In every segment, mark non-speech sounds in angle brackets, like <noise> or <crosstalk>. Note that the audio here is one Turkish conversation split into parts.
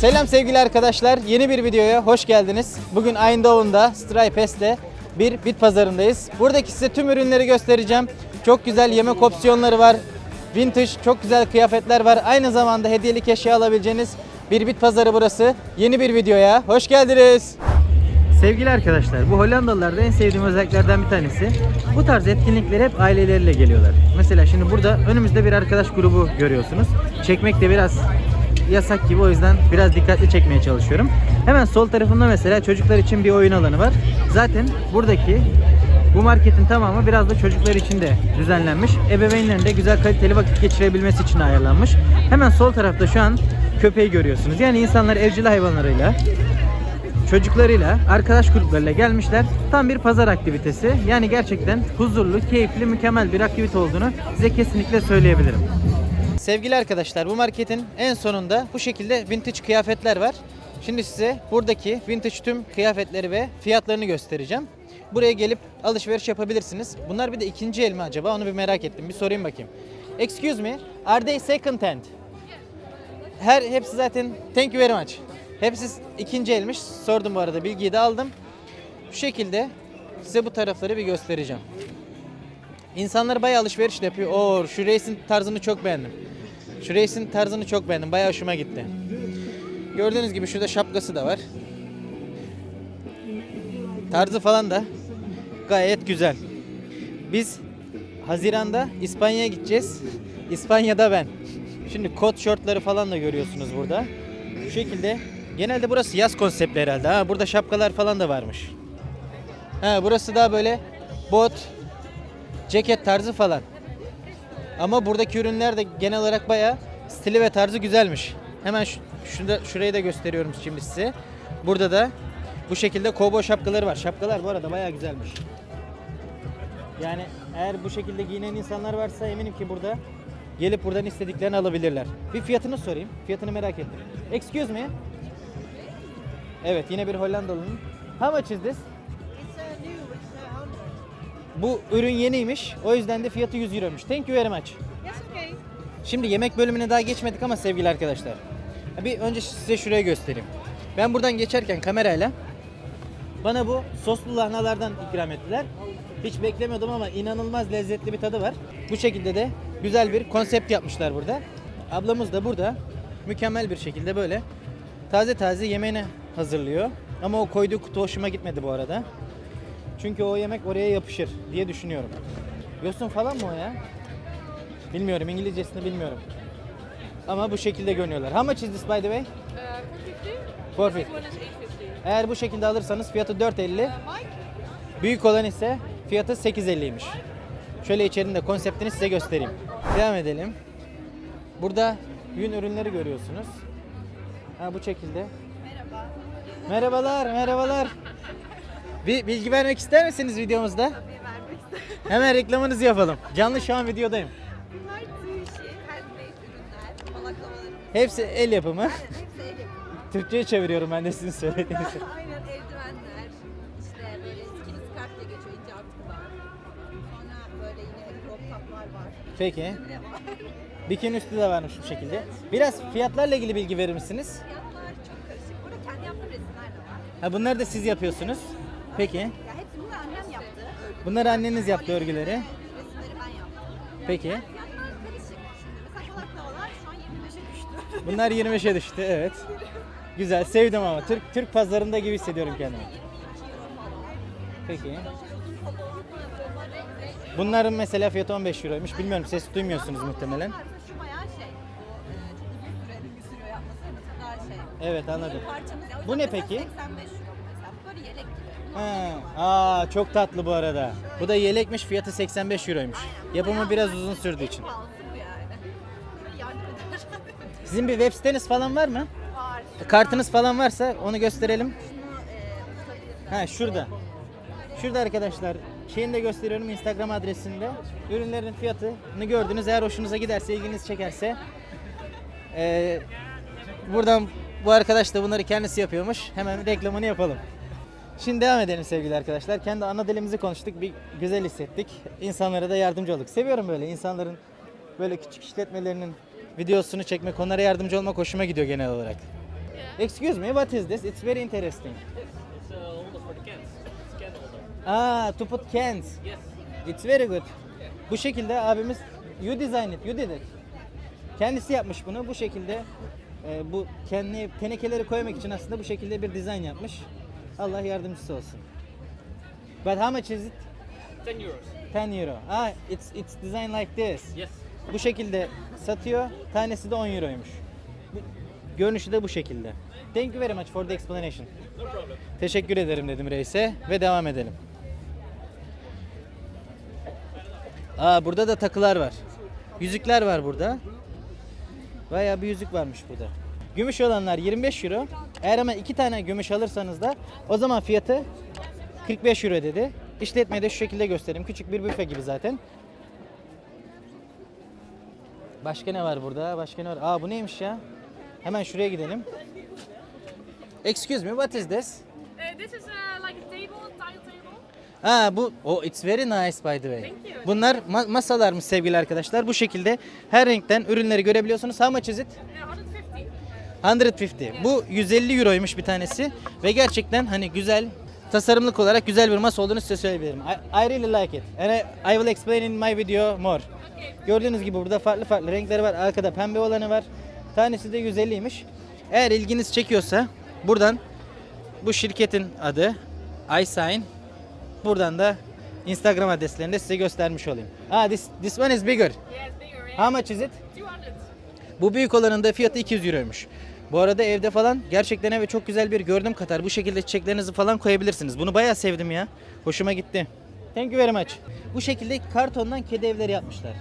Selam sevgili arkadaşlar. Yeni bir videoya hoş geldiniz. Bugün Eindhoven'da Stripes'te bir bit pazarındayız. Buradaki size tüm ürünleri göstereceğim. Çok güzel yemek opsiyonları var. Vintage, çok güzel kıyafetler var. Aynı zamanda hediyelik eşya alabileceğiniz bir bit pazarı burası. Yeni bir videoya hoş geldiniz. Sevgili arkadaşlar, bu Hollandalılarda en sevdiğim özelliklerden bir tanesi. Bu tarz etkinliklere hep aileleriyle geliyorlar. Mesela şimdi burada önümüzde bir arkadaş grubu görüyorsunuz. Çekmek de biraz yasak gibi o yüzden biraz dikkatli çekmeye çalışıyorum. Hemen sol tarafında mesela çocuklar için bir oyun alanı var. Zaten buradaki bu marketin tamamı biraz da çocuklar için de düzenlenmiş. Ebeveynlerin de güzel kaliteli vakit geçirebilmesi için ayarlanmış. Hemen sol tarafta şu an köpeği görüyorsunuz. Yani insanlar evcil hayvanlarıyla çocuklarıyla, arkadaş gruplarıyla gelmişler. Tam bir pazar aktivitesi. Yani gerçekten huzurlu, keyifli, mükemmel bir aktivite olduğunu size kesinlikle söyleyebilirim. Sevgili arkadaşlar bu marketin en sonunda bu şekilde vintage kıyafetler var. Şimdi size buradaki vintage tüm kıyafetleri ve fiyatlarını göstereceğim. Buraya gelip alışveriş yapabilirsiniz. Bunlar bir de ikinci el mi acaba onu bir merak ettim. Bir sorayım bakayım. Excuse me, are they second hand? Her hepsi zaten thank you very much. Hepsi ikinci elmiş. Sordum bu arada bilgiyi de aldım. Bu şekilde size bu tarafları bir göstereceğim. İnsanlar bayağı alışveriş yapıyor. Oo, şu reisin tarzını çok beğendim. Şu reisin tarzını çok beğendim. Bayağı hoşuma gitti. Gördüğünüz gibi şurada şapkası da var. Tarzı falan da gayet güzel. Biz Haziran'da İspanya'ya gideceğiz. İspanya'da ben. Şimdi kot şortları falan da görüyorsunuz burada. Bu şekilde. Genelde burası yaz konseptli herhalde. Ha, burada şapkalar falan da varmış. Ha, burası daha böyle bot, ceket tarzı falan. Ama buradaki ürünler de genel olarak bayağı stili ve tarzı güzelmiş. Hemen şu, şurada, şurayı da gösteriyorum şimdi size. Burada da bu şekilde kovboy şapkaları var. Şapkalar bu arada bayağı güzelmiş. Yani eğer bu şekilde giyinen insanlar varsa eminim ki burada gelip buradan istediklerini alabilirler. Bir fiyatını sorayım. Fiyatını merak ettim. Excuse me. Evet yine bir Hollandalı'nın. How much is this? Bu ürün yeniymiş. O yüzden de fiyatı 100 euroymuş. Thank you very much. Yes, okay. Şimdi yemek bölümüne daha geçmedik ama sevgili arkadaşlar. Bir önce size şuraya göstereyim. Ben buradan geçerken kamerayla bana bu soslu lahanalardan ikram ettiler. Hiç beklemiyordum ama inanılmaz lezzetli bir tadı var. Bu şekilde de güzel bir konsept yapmışlar burada. Ablamız da burada mükemmel bir şekilde böyle taze taze yemeğini hazırlıyor. Ama o koyduğu kutu hoşuma gitmedi bu arada. Çünkü o yemek oraya yapışır diye düşünüyorum. Yosun falan mı o ya? Bilmiyorum İngilizcesini bilmiyorum. Ama bu şekilde görünüyorlar. How much is this by the way? Uh, 450. 450. This one is 850. Eğer bu şekilde alırsanız fiyatı 4.50. Uh, Mike? Büyük olan ise fiyatı 8.50'ymiş. Şöyle içerinin de konseptini size göstereyim. Devam edelim. Burada yün ürünleri görüyorsunuz. Ha bu şekilde. Merhaba. Merhabalar, merhabalar. Bir bilgi vermek ister misiniz videomuzda? Bir vermek istedim. Hemen reklamınızı yapalım. Canlı şu an videodayım. Bunlar tığ işi, handmade ürünler, balaklavalarımız. Hepsi el yapımı. Aynen, hepsi el yapımı. Türkçe'ye çeviriyorum ben de sizin söylediğinizi. <laughs> Aynen eldivenler, işte böyle skinny diye geçiyor ince. Sonra böyle yine crop toplar var. Peki. Var? <laughs> Bikini üstü de varmış bu şekilde. Biraz fiyatlarla ilgili bilgi verir misiniz? Fiyatlar çok karışık. Burada kendi yaptığım resimler de var. Ha bunları da siz yapıyorsunuz. Peki. Ya hepsi bunu annem yaptı. Örgü. Bunları anneniz yaptı örgüleri. Resimleri ben yaptım. Peki. Fiyatlar karışık. Şimdi mesela balaklavalar şu an 25'e düştü. <laughs> Bunlar 25'e düştü. Evet. Güzel. Sevdim ama. Türk Türk pazarında gibi hissediyorum kendimi. Peki. Bunların mesela fiyatı 15 euroymuş. Bilmiyorum ses duymuyorsunuz muhtemelen. Şu bayağı şey. E, çok uzun süre sürüyor yapması. Mesela daha şey. Evet anladım. Parçamız ya. Bu ne Mesela peki? 85 euro mesela. Böyle yelek gibi. Ha. Aa çok tatlı bu arada. Bu da yelekmiş. Fiyatı 85 euroymuş. Yapımı biraz uzun sürdüğü için. En pahalısı bu yani. Yardım eder. Sizin bir web siteniz falan var mı? Var. Kartınız falan varsa onu gösterelim. Şunu e, tutabilirler. Ha şurada. Şurada arkadaşlar şeyini de gösteriyorum Instagram adresinde. Ürünlerin fiyatını gördünüz. Eğer hoşunuza giderse, ilginizi çekerse eee, buradan bu arkadaş da bunları kendisi yapıyormuş. Hemen reklamını yapalım. Şimdi devam edelim sevgili arkadaşlar. Kendi ana dilimizi konuştuk. Bir güzel hissettik. İnsanlara da yardımcı olduk. Seviyorum böyle insanların böyle küçük işletmelerinin videosunu çekmek, onlara yardımcı olmak hoşuma gidiyor genel olarak. Excuse me, what is this? It's very interesting. It's uh, holder for the cans. It's can holder. Ah, to put cans. Yes. It's very good. Bu şekilde abimiz you design it, you did it. Kendisi yapmış bunu. Bu şekilde e, bu kendi tenekeleri koymak için aslında bu şekilde bir dizayn yapmış. Allah yardımcısı olsun. But how much is it? 10 euros. 10 euro. Ah, it's it's designed like this. Yes. Bu şekilde satıyor. Tanesi de 10 euroymuş. Görünüşü de bu şekilde. Thank you very much for the explanation. No problem. Teşekkür ederim dedim reise ve devam edelim. Aa burada da takılar var. Yüzükler var burada. Bayağı bir yüzük varmış burada. Gümüş olanlar 25 euro. Eğer ama iki tane gümüş alırsanız da o zaman fiyatı 45 euro dedi. İşletmeyi de şu şekilde göstereyim. Küçük bir büfe gibi zaten. Başka ne var burada? Başka ne var? Aa bu neymiş ya? Hemen şuraya gidelim. Excuse me, what is this? Uh, this is uh, like a table, tile table. Ha bu o it's very nice by the way. Thank you. Bunlar ma- masalarmış sevgili arkadaşlar. Bu şekilde her renkten ürünleri görebiliyorsunuz. How much is it? Uh, 150. 150. Bu 150 euroymuş bir tanesi ve gerçekten hani güzel tasarımlık olarak güzel bir masa olduğunu size söyleyebilirim. I, I really like it. And I, I will explain in my video more. Gördüğünüz gibi burada farklı farklı renkleri var. Arkada pembe olanı var. Tanesi de 150'ymiş. Eğer ilginiz çekiyorsa buradan bu şirketin adı iSign. Buradan da Instagram adreslerini de size göstermiş olayım. Ah this this one is bigger. İt's bigger. How much is it? 200. Bu büyük olanın da fiyatı 200 euroymuş. Bu arada evde falan gerçekten eve çok güzel bir gördüm katar. Bu şekilde çiçeklerinizi falan koyabilirsiniz. Bunu bayağı sevdim ya. Hoşuma gitti. Thank you very much. Bu şekilde kartondan kedi evleri yapmışlar.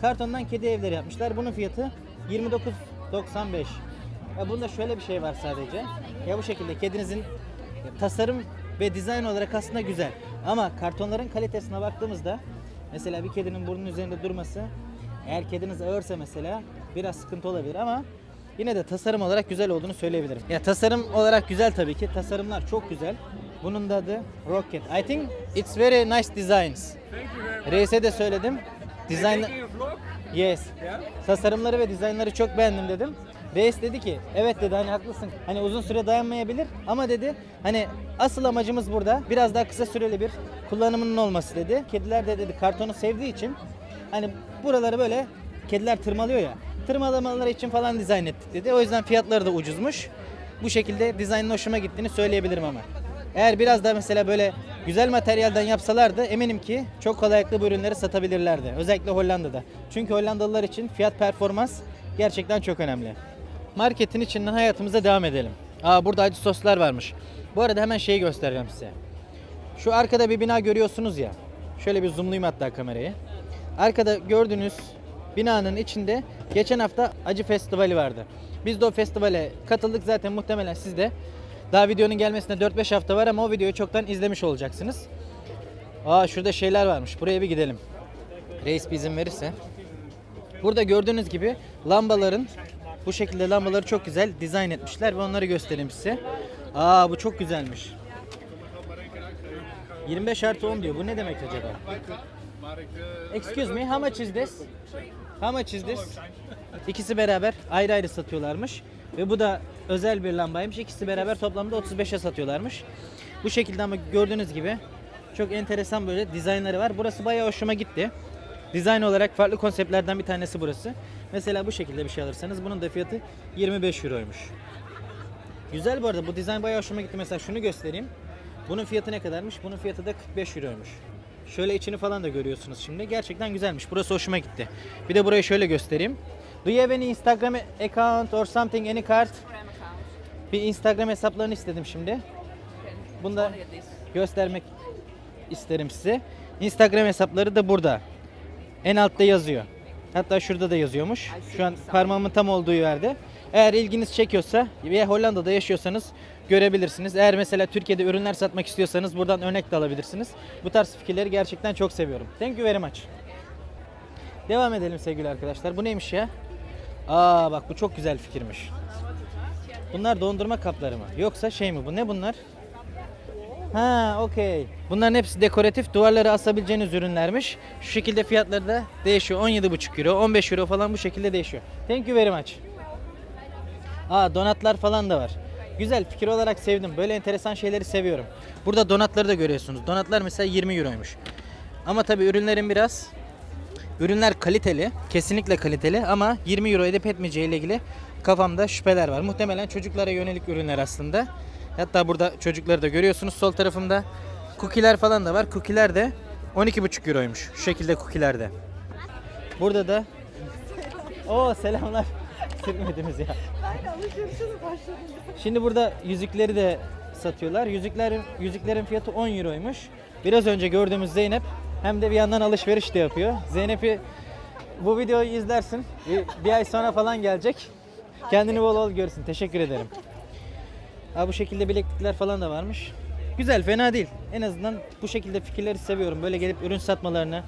Kartondan kedi evleri yapmışlar. Bunun fiyatı 29.95. Ya bunda şöyle bir şey var sadece. Ya bu şekilde kedinizin tasarım ve dizayn olarak aslında güzel. Ama kartonların kalitesine baktığımızda mesela bir kedinin burnunun üzerinde durması eğer kediniz ağırsa mesela biraz sıkıntı olabilir ama yine de tasarım olarak güzel olduğunu söyleyebilirim. Ya tasarım olarak güzel tabii ki. Tasarımlar çok güzel. Bunun da adı Rocket. I think it's very nice designs. Reis'e de söyledim. Design Yes. Tasarımları ve dizaynları çok beğendim dedim. Reis dedi ki evet dedi hani haklısın. Hani uzun süre dayanmayabilir ama dedi hani asıl amacımız burada biraz daha kısa süreli bir kullanımının olması dedi. Kediler de dedi kartonu sevdiği için hani buraları böyle kediler tırmalıyor ya. Tırmalamaları için falan dizayn ettik dedi. O yüzden fiyatları da ucuzmuş. Bu şekilde dizaynın hoşuma gittiğini söyleyebilirim ama. Eğer biraz da mesela böyle güzel materyalden yapsalardı eminim ki çok kolaylıkla bu ürünleri satabilirlerdi. Özellikle Hollanda'da. Çünkü Hollandalılar için fiyat performans gerçekten çok önemli. Marketin içinden hayatımıza devam edelim. Aa burada acı soslar varmış. Bu arada hemen şeyi göstereceğim size. Şu arkada bir bina görüyorsunuz ya. Şöyle bir zoomlayayım hatta kamerayı. Arkada gördüğünüz binanın içinde geçen hafta Acı Festivali vardı. Biz de o festivale katıldık zaten muhtemelen siz de. Daha videonun gelmesine 4-5 hafta var ama o videoyu çoktan izlemiş olacaksınız. Aa şurada şeyler varmış. Buraya bir gidelim. Reis bir izin verirse. Burada gördüğünüz gibi lambaların bu şekilde lambaları çok güzel dizayn etmişler ve onları göstereyim size. Aa bu çok güzelmiş. 25 artı 10 diyor. Bu ne demek acaba? Excuse me, how much is this? How much is? İkisi beraber ayrı ayrı satıyorlarmış. Ve bu da özel bir lambaymış. İkisi beraber toplamda 35'e satıyorlarmış. Bu şekilde ama gördüğünüz gibi çok enteresan böyle dizaynları var. Burası bayağı hoşuma gitti. Dizayn olarak farklı konseptlerden bir tanesi burası. Mesela bu şekilde bir şey alırsanız bunun da fiyatı 25 euroymuş. Güzel bu arada bu dizayn bayağı hoşuma gitti. Mesela şunu göstereyim. Bunun fiyatı ne kadarmış? Bunun fiyatı da 45 euroymuş. Şöyle içini falan da görüyorsunuz şimdi. Gerçekten güzelmiş. Burası hoşuma gitti. Bir de burayı şöyle göstereyim. Do you have any Instagram account or something, any card? Bir Instagram hesaplarını istedim şimdi. Bunu da göstermek isterim size. Instagram hesapları da burada. En altta yazıyor. Hatta şurada da yazıyormuş. Şu an parmağımın tam olduğu yerde. Eğer ilginiz çekiyorsa veya Hollanda'da yaşıyorsanız görebilirsiniz. Eğer mesela Türkiye'de ürünler satmak istiyorsanız buradan örnek de alabilirsiniz. Bu tarz fikirleri gerçekten çok seviyorum. Thank you very much. Devam edelim sevgili arkadaşlar. Bu neymiş ya? Aa bak bu çok güzel fikirmiş. Bunlar dondurma kapları mı? Yoksa şey mi bu? Ne bunlar? Ha, okey. Bunların hepsi dekoratif, duvarlara asabileceğiniz ürünlermiş. Şu şekilde fiyatları da değişiyor. 17,5 euro, 15 euro falan bu şekilde değişiyor. Thank you very much. Aa donatlar falan da var. Güzel fikir olarak sevdim. Böyle enteresan şeyleri seviyorum. Burada donatları da görüyorsunuz. Donatlar mesela 20 euroymuş. Ama tabii ürünlerin biraz ürünler kaliteli. Kesinlikle kaliteli ama 20 euro edip etmeyeceği ile ilgili kafamda şüpheler var. Muhtemelen çocuklara yönelik ürünler aslında. Hatta burada çocukları da görüyorsunuz sol tarafımda. Cookie'ler falan da var. Cookie'ler de 12,5 euroymuş. Şu şekilde cookie'ler de. Burada da Oo selamlar. Sürmediniz ya. Şimdi burada yüzükleri de satıyorlar. Yüzükler yüzüklerin fiyatı 10 euroymuş. Biraz önce gördüğümüz Zeynep hem de bir yandan alışveriş de yapıyor. Zeynep'i bu videoyu izlersin. Bir, bir ay sonra falan gelecek. Kendini bol bol görsün. Teşekkür ederim. Ha bu şekilde bileklikler falan da varmış. Güzel, fena değil. En azından bu şekilde fikirleri seviyorum. Böyle gelip ürün satmalarını.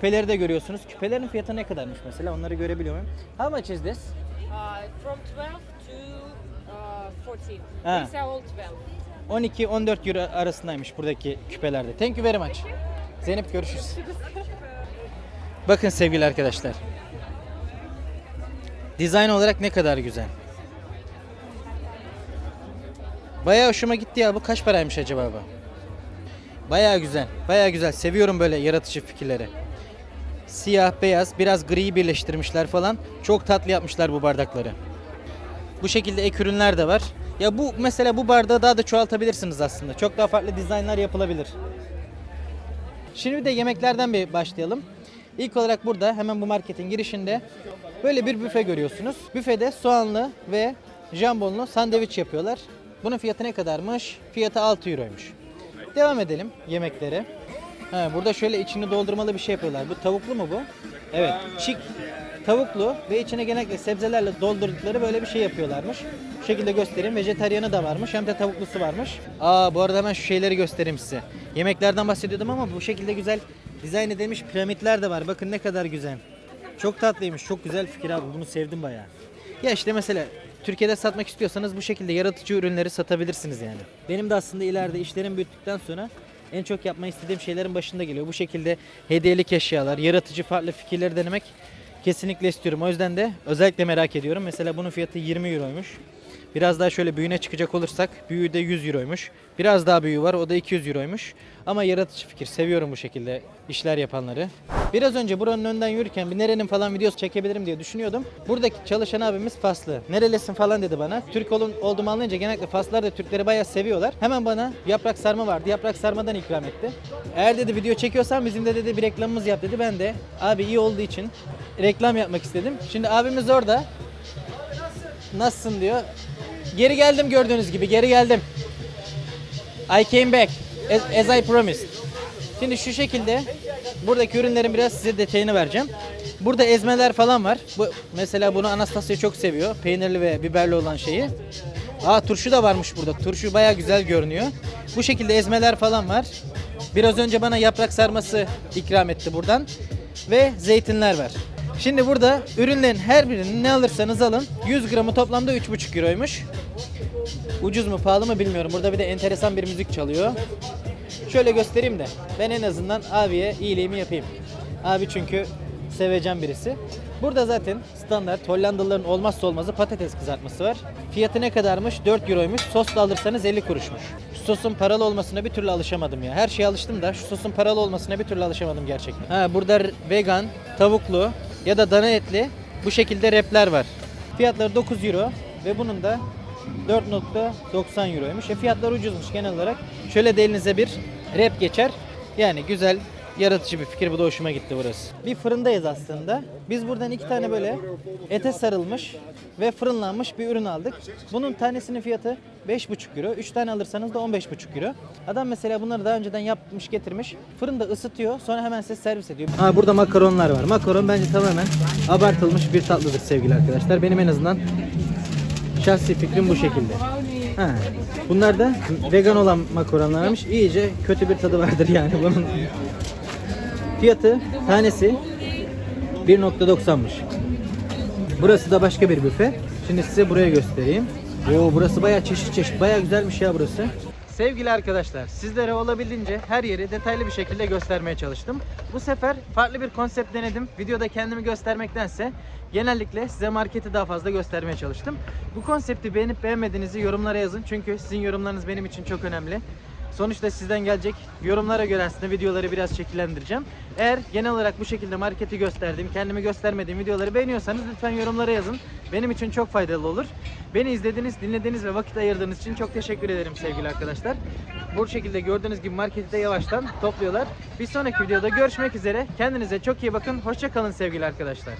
Küpeleri de görüyorsunuz. Küpelerin fiyatı ne kadarmış mesela? Onları görebiliyor muyum? How much is this? Uh, from 12 to uh, 14. Ah. We sell all 12. 12-14 euro arasındaymış buradaki küpelerde. Thank you very much. Zeynep görüşürüz. Bakın sevgili arkadaşlar. Dizayn olarak ne kadar güzel. Bayağı hoşuma gitti ya. Bu kaç paraymış acaba bu? Bayağı güzel. Bayağı güzel. Seviyorum böyle yaratıcı fikirleri. Siyah, beyaz, biraz gri birleştirmişler falan. Çok tatlı yapmışlar bu bardakları. Bu şekilde ek ürünler de var. Ya bu mesela bu bardağı daha da çoğaltabilirsiniz aslında. Çok daha farklı dizaynlar yapılabilir. Şimdi de yemeklerden bir başlayalım. İlk olarak burada hemen bu marketin girişinde böyle bir büfe görüyorsunuz. Büfede soğanlı ve jambonlu sandviç yapıyorlar. Bunun fiyatı ne kadarmış? Fiyatı 6 euroymuş. Devam edelim yemeklere. Ha, burada şöyle içini doldurmalı bir şey yapıyorlar. Bu tavuklu mu bu? Evet. Çik tavuklu ve içine genellikle sebzelerle doldurdukları böyle bir şey yapıyorlarmış. Şu şekilde göstereyim. Vejetaryanı da varmış hem de tavuklusu varmış. Aa bu arada hemen şu şeyleri göstereyim size. Yemeklerden bahsediyordum ama bu şekilde güzel dizayn edilmiş piramitler de var. Bakın ne kadar güzel. Çok tatlıymış. Çok güzel fikir abi. Bunu sevdim bayağı. Ya işte mesela Türkiye'de satmak istiyorsanız bu şekilde yaratıcı ürünleri satabilirsiniz yani. Benim de aslında ileride işlerim büyüttükten sonra en çok yapmayı istediğim şeylerin başında geliyor. Bu şekilde hediyelik eşyalar, yaratıcı farklı fikirleri denemek kesinlikle istiyorum. O yüzden de özellikle merak ediyorum. Mesela bunun fiyatı 20 euroymuş. Biraz daha şöyle büyüğüne çıkacak olursak büyüğü de 100 euroymuş. Biraz daha büyüğü var o da 200 euroymuş. Ama yaratıcı fikir seviyorum bu şekilde işler yapanları. Biraz önce buranın önden yürürken bir nerenin falan videosu çekebilirim diye düşünüyordum. Buradaki çalışan abimiz Faslı. Nerelisin falan dedi bana. Türk olun, olduğumu anlayınca genellikle Faslılar da Türkleri bayağı seviyorlar. Hemen bana yaprak sarma vardı. Yaprak sarmadan ikram etti. Eğer dedi video çekiyorsan bizim de dedi bir reklamımız yap dedi. Ben de abi iyi olduğu için reklam yapmak istedim. Şimdi abimiz orada. Nasılsın diyor. Geri geldim gördüğünüz gibi geri geldim. I came back as, as I promised. Şimdi şu şekilde buradaki ürünlerin biraz size detayını vereceğim. Burada ezmeler falan var. Bu mesela bunu Anastasia çok seviyor. Peynirli ve biberli olan şeyi. Aa turşu da varmış burada. Turşu baya güzel görünüyor. Bu şekilde ezmeler falan var. Biraz önce bana yaprak sarması ikram etti buradan. Ve zeytinler var. Şimdi burada ürünlerin her birini ne alırsanız alın 100 gramı toplamda 3,5 euroymuş. Ucuz mu pahalı mı bilmiyorum. Burada bir de enteresan bir müzik çalıyor. Şöyle göstereyim de ben en azından abiye iyiliğimi yapayım. Abi çünkü sevecen birisi. Burada zaten standart Hollandalıların olmazsa olmazı patates kızartması var. Fiyatı ne kadarmış? 4 euroymuş. Sosla alırsanız 50 kuruşmuş. Şu sosun paralı olmasına bir türlü alışamadım ya. Her şeye alıştım da şu sosun paralı olmasına bir türlü alışamadım gerçekten. Ha burada vegan, tavuklu ya da dana etli bu şekilde repler var. Fiyatları 9 euro ve bunun da 4.90 euroymuş. E fiyatlar ucuzmuş genel olarak. Şöyle de elinize bir rap geçer. Yani güzel, yaratıcı bir fikir. Bu da hoşuma gitti burası. Bir fırındayız aslında. Biz buradan iki tane böyle ete sarılmış ve fırınlanmış bir ürün aldık. Bunun tanesinin fiyatı 5,5 euro. 3 tane alırsanız da 15,5 euro. Adam mesela bunları daha önceden yapmış getirmiş. Fırında ısıtıyor sonra hemen size servis ediyor. Ha burada makaronlar var. Makaron bence tamamen abartılmış bir tatlıdır sevgili arkadaşlar. Benim en azından Şahsi fikrim bu şekilde. Ha. Bunlar da vegan olan makaronlarmış. İyice kötü bir tadı vardır yani bunun. Fiyatı tanesi 1.90'mış. Burası da başka bir büfe. Şimdi size buraya göstereyim. Oo burası bayağı çeşit çeşit. Bayağı güzelmiş ya burası. Sevgili arkadaşlar, sizlere olabildiğince her yeri detaylı bir şekilde göstermeye çalıştım. Bu sefer farklı bir konsept denedim. Videoda kendimi göstermektense genellikle size marketi daha fazla göstermeye çalıştım. Bu konsepti beğenip beğenmediğinizi yorumlara yazın. Çünkü sizin yorumlarınız benim için çok önemli. Sonuçta sizden gelecek yorumlara göre aslında videoları biraz şekillendireceğim. Eğer genel olarak bu şekilde marketi gösterdiğim, kendimi göstermediğim videoları beğeniyorsanız lütfen yorumlara yazın. Benim için çok faydalı olur. Beni izlediğiniz, dinlediğiniz ve vakit ayırdığınız için çok teşekkür ederim sevgili arkadaşlar. Bu şekilde gördüğünüz gibi marketi de yavaştan topluyorlar. Bir sonraki videoda görüşmek üzere. Kendinize çok iyi bakın. Hoşça kalın sevgili arkadaşlar.